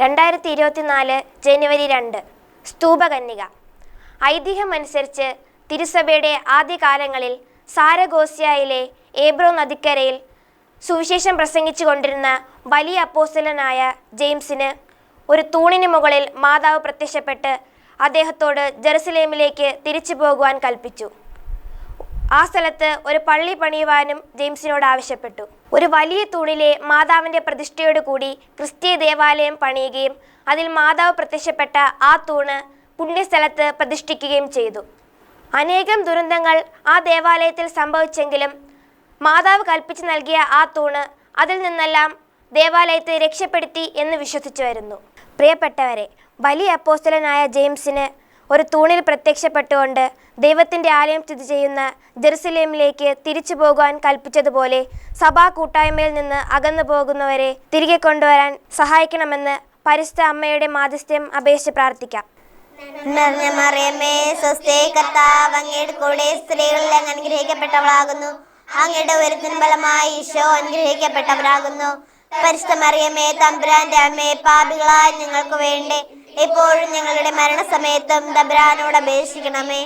രണ്ടായിരത്തി ഇരുപത്തിനാല് ജനുവരി രണ്ട്. സ്തൂപകന്യക. ഐതിഹ്യമനുസരിച്ച് തിരുസഭയുടെ ആദ്യകാലങ്ങളിൽ സാരഗോസ്യയിലെ ഏബ്രോ നദിക്കരയിൽ സുവിശേഷം പ്രസംഗിച്ചു കൊണ്ടിരുന്ന വലിയ അപ്പോസ്തലനായ ജെയിംസിന് ഒരു തൂണിന് മുകളിൽ മാതാവ് പ്രത്യക്ഷപ്പെട്ട് അദ്ദേഹത്തോട് ജെറുസലേമിലേക്ക് തിരിച്ചു പോകുവാൻ കൽപ്പിച്ചു. ആ സ്ഥലത്ത് ഒരു പള്ളി പണിയുവാനും ജെയിംസിനോട് ആവശ്യപ്പെട്ടു. ഒരു വലിയ തൂണിലെ മാതാവിന്റെ പ്രതിഷ്ഠയോട് കൂടി ക്രിസ്തീയ ദേവാലയം പണിയുകയും അതിൽ മാതാവ് പ്രത്യക്ഷപ്പെട്ട ആ തൂണ് പുണ്യസ്ഥലത്ത് പ്രതിഷ്ഠിക്കുകയും ചെയ്തു. അനേകം ദുരന്തങ്ങൾ ആ ദേവാലയത്തിൽ സംഭവിച്ചെങ്കിലും മാതാവ് കൽപ്പിച്ചു നൽകിയ ആ തൂണ് അതിൽ നിന്നെല്ലാം ദേവാലയത്തെ രക്ഷപ്പെടുത്തി എന്ന് വിശ്വസിച്ചു വരുന്നു പ്രിയപ്പെട്ടവരെ വലിയ അപ്പോസ്റ്റലനായ ജെയിംസിന് ഒരു തൂണിൽ പ്രത്യക്ഷപ്പെട്ടുകൊണ്ട് ദൈവത്തിന്റെ ആലയം സ്ഥിതി ചെയ്യുന്ന ജെറുസലേമിലേക്ക് തിരിച്ചു പോകുവാൻ കൽപ്പിച്ചതുപോലെ സഭാ കൂട്ടായ്മയിൽ നിന്ന് അകന്നു പോകുന്നവരെ തിരികെ കൊണ്ടുവരാൻ സഹായിക്കണമെന്ന് പരിസ്ഥ അമ്മയുടെ മാധ്യസ്ഥ്യം അപേക്ഷിച്ച് പ്രാർത്ഥിക്കാം. അങ്ങയുടെ കൂടെ സ്ത്രീകളിൽ ഈശോ അനുഗ്രഹിക്കപ്പെട്ടവരാകുന്നു. പരിശുദ്ധ തമ്പുരാന്റെ അമ്മേ പാപികളായി നിങ്ങൾക്ക് വേണ്ടി. എപ്പോഴും ഞങ്ങളുടെ മരണസമയത്തും ദബ്രാനോട് അപേക്ഷിക്കണമേ.